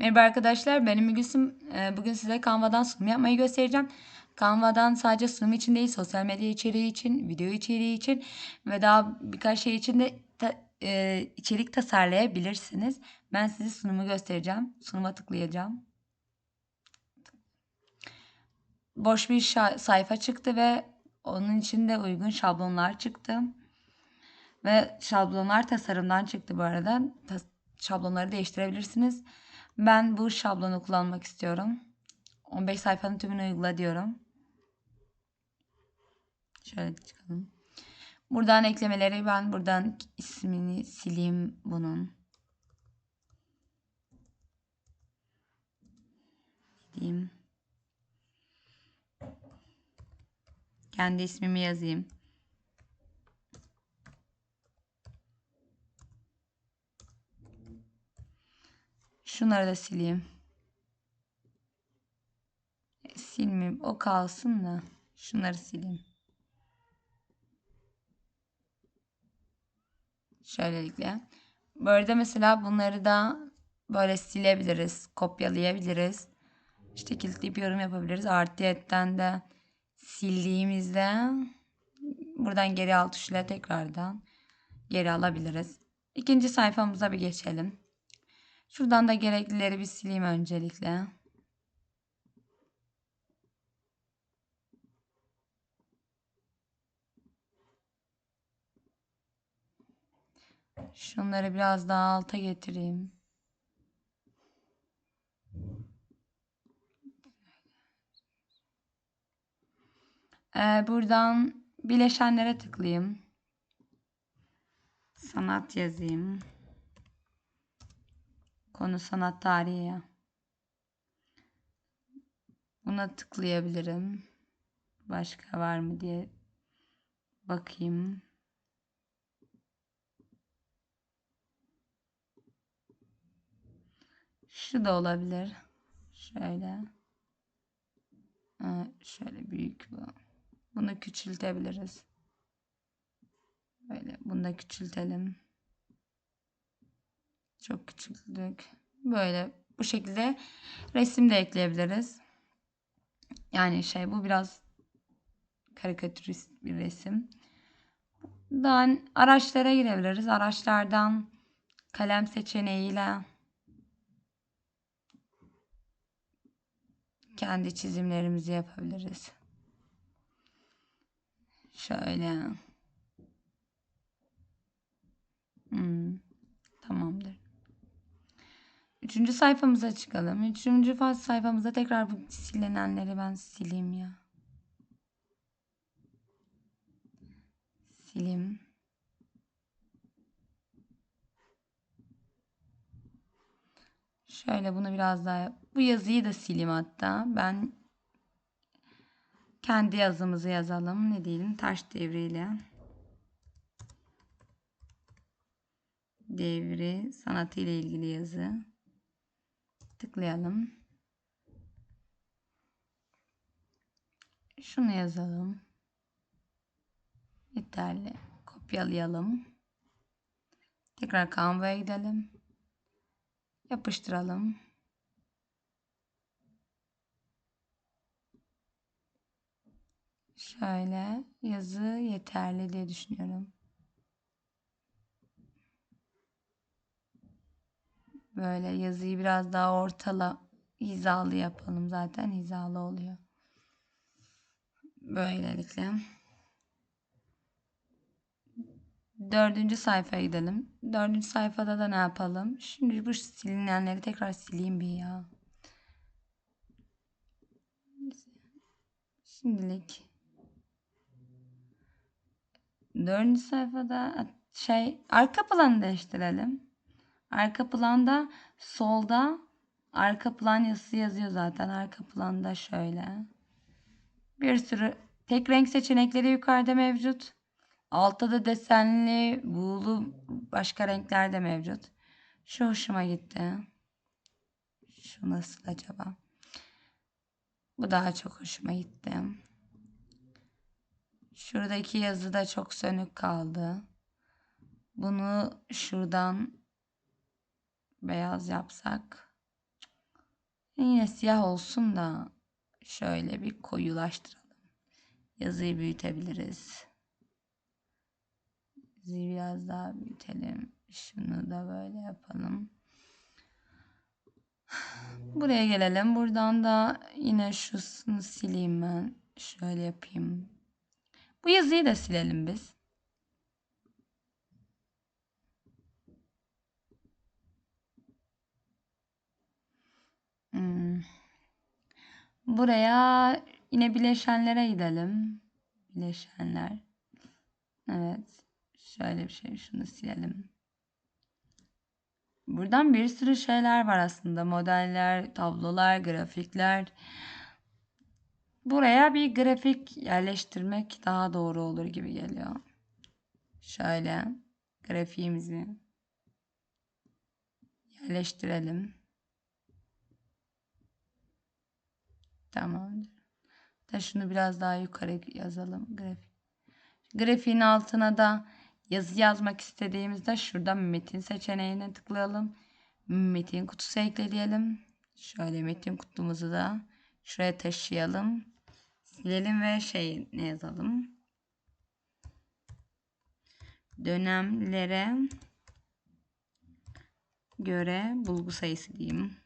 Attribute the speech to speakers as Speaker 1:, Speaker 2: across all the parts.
Speaker 1: Merhaba arkadaşlar, benim Gülsüm. Ee, Bugün size Canva'dan sunum yapmayı göstereceğim. Canva'dan sadece sunum için değil, sosyal medya içeriği için, video içeriği için ve daha birkaç şey için de ta- e, içerik tasarlayabilirsiniz. Ben size sunumu göstereceğim. Sunuma tıklayacağım. Boş bir sayfa çıktı ve onun içinde uygun şablonlar çıktı. Ve şablonlar tasarımdan çıktı bu arada. Tas- şablonları değiştirebilirsiniz. Ben bu şablonu kullanmak istiyorum. 15 sayfanın tümünü uygula diyorum. Şöyle çıkalım. Buradan eklemeleri ben buradan ismini sileyim bunun. Diyeyim. Kendi ismimi yazayım. Şunları da sileyim. E, Silmeyeyim. O kalsın da. Şunları sileyim. Şöylelikle. Böyle mesela bunları da böyle silebiliriz. Kopyalayabiliriz. İşte kilitleyip yorum yapabiliriz. Artıyetten de sildiğimizde buradan geri al tuşuyla tekrardan geri alabiliriz. İkinci sayfamıza bir geçelim. Şuradan da gereklileri bir sileyim öncelikle. Şunları biraz daha alta getireyim. Ee, buradan bileşenlere tıklayayım. Sanat yazayım. Konu sanat tarihi ya. Buna tıklayabilirim. Başka var mı diye bakayım. Şu da olabilir. Şöyle. Evet, şöyle büyük bu. Bunu küçültebiliriz. Böyle bunu da küçültelim. Çok küçülttük. Böyle bu şekilde resim de ekleyebiliriz. Yani şey bu biraz karikatürist bir resim. Daha araçlara girebiliriz. Araçlardan kalem seçeneğiyle kendi çizimlerimizi yapabiliriz. Şöyle. Hmm, tamamdır. Üçüncü sayfamıza çıkalım. Üçüncü sayfamızda tekrar bu silinenleri ben sileyim ya. Silim. Şöyle bunu biraz daha bu yazıyı da sileyim hatta. Ben kendi yazımızı yazalım. Ne diyelim? Taş devriyle. Devri sanatı ile ilgili yazı. Tıklayalım. Şunu yazalım. Yeterli. Kopyalayalım. Tekrar Canva'ya gidelim. Yapıştıralım. Şöyle yazı yeterli diye düşünüyorum. Böyle yazıyı biraz daha ortala hizalı yapalım zaten hizalı oluyor. Böylelikle. Dördüncü sayfaya gidelim. Dördüncü sayfada da ne yapalım? Şimdi bu silinenleri tekrar sileyim bir ya. Şimdilik. Dördüncü sayfada şey arka planı değiştirelim. Arka planda solda arka plan yazısı yazıyor zaten. Arka planda şöyle. Bir sürü tek renk seçenekleri yukarıda mevcut. Altta da desenli, buğulu başka renkler de mevcut. Şu hoşuma gitti. Şu nasıl acaba? Bu daha çok hoşuma gitti. Şuradaki yazı da çok sönük kaldı. Bunu şuradan beyaz yapsak Yine siyah olsun da şöyle bir koyulaştıralım. Yazıyı büyütebiliriz. Yazıyı biraz daha büyütelim. Şunu da böyle yapalım. Buraya gelelim. Buradan da yine şusunu sileyim ben. Şöyle yapayım. Bu yazıyı da silelim biz. Buraya yine bileşenlere gidelim. Bileşenler. Evet. Şöyle bir şey. Şunu silelim. Buradan bir sürü şeyler var aslında. Modeller, tablolar, grafikler. Buraya bir grafik yerleştirmek daha doğru olur gibi geliyor. Şöyle grafiğimizi yerleştirelim. Tamamdır. Da şunu biraz daha yukarı yazalım. Grafik. Grafiğin altına da yazı yazmak istediğimizde şurada metin seçeneğine tıklayalım. Metin kutusu ekle diyelim. Şöyle metin kutumuzu da şuraya taşıyalım. Silelim ve şey ne yazalım? Dönemlere göre bulgu sayısı diyeyim.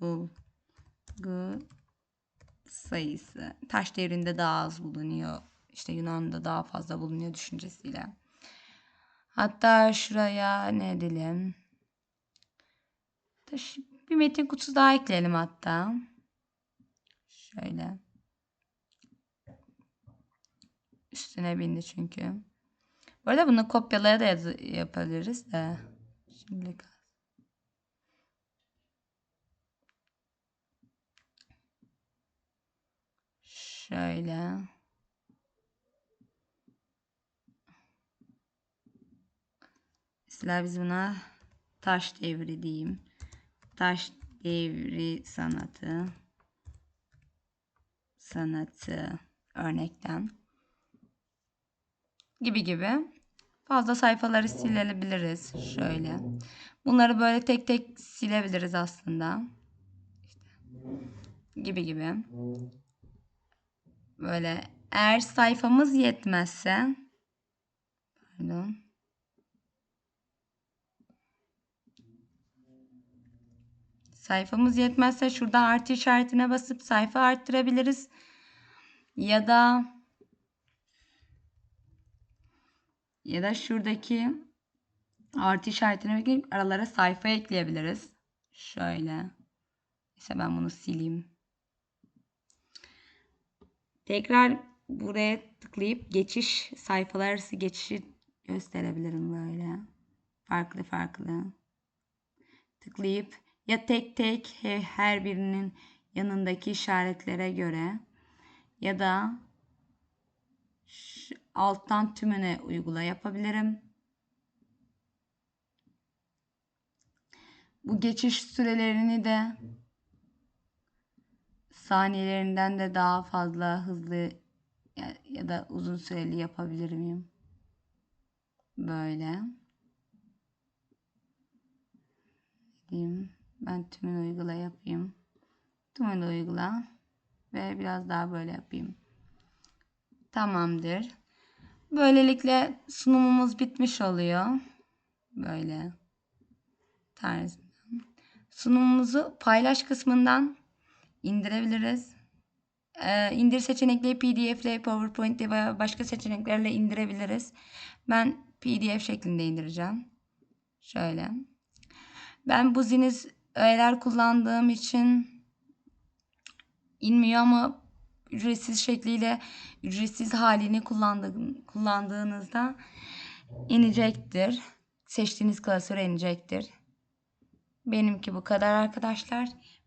Speaker 1: Bulgu sayısı. Taş devrinde daha az bulunuyor. İşte Yunan'da daha fazla bulunuyor düşüncesiyle. Hatta şuraya ne diyelim? Bir metin kutusu daha ekleyelim hatta. Şöyle. Üstüne bindi çünkü. Bu arada bunu kopyalaya da yapabiliriz de. Şimdilik Şöyle. Mesela biz buna taş devri diyeyim. Taş devri sanatı. Sanatı örnekten. Gibi gibi. Fazla sayfaları silebiliriz. Şöyle. Bunları böyle tek tek silebiliriz aslında. İşte. Gibi gibi. Böyle eğer sayfamız yetmezse pardon Sayfamız yetmezse şurada artı işaretine basıp sayfa arttırabiliriz. Ya da ya da şuradaki artı işaretine bakıp aralara sayfa ekleyebiliriz. Şöyle. İşte ben bunu sileyim. Tekrar buraya tıklayıp geçiş sayfalar arası geçişi gösterebilirim böyle. Farklı farklı. Tıklayıp ya tek tek her birinin yanındaki işaretlere göre ya da alttan tümüne uygula yapabilirim. Bu geçiş sürelerini de saniyelerinden de daha fazla hızlı ya, ya da uzun süreli yapabilir miyim? Böyle. Diyeyim. Ben tümünü uygula yapayım. Tümünü uygula. Ve biraz daha böyle yapayım. Tamamdır. Böylelikle sunumumuz bitmiş oluyor. Böyle. Tarzından. Sunumumuzu paylaş kısmından indirebiliriz. Ee, indir seçenekleri PDF ile PowerPoint veya başka seçeneklerle indirebiliriz. Ben PDF şeklinde indireceğim. Şöyle. Ben bu ziniz öğeler kullandığım için inmiyor ama ücretsiz şekliyle ücretsiz halini kullandığınızda inecektir. Seçtiğiniz klasöre inecektir. Benimki bu kadar arkadaşlar.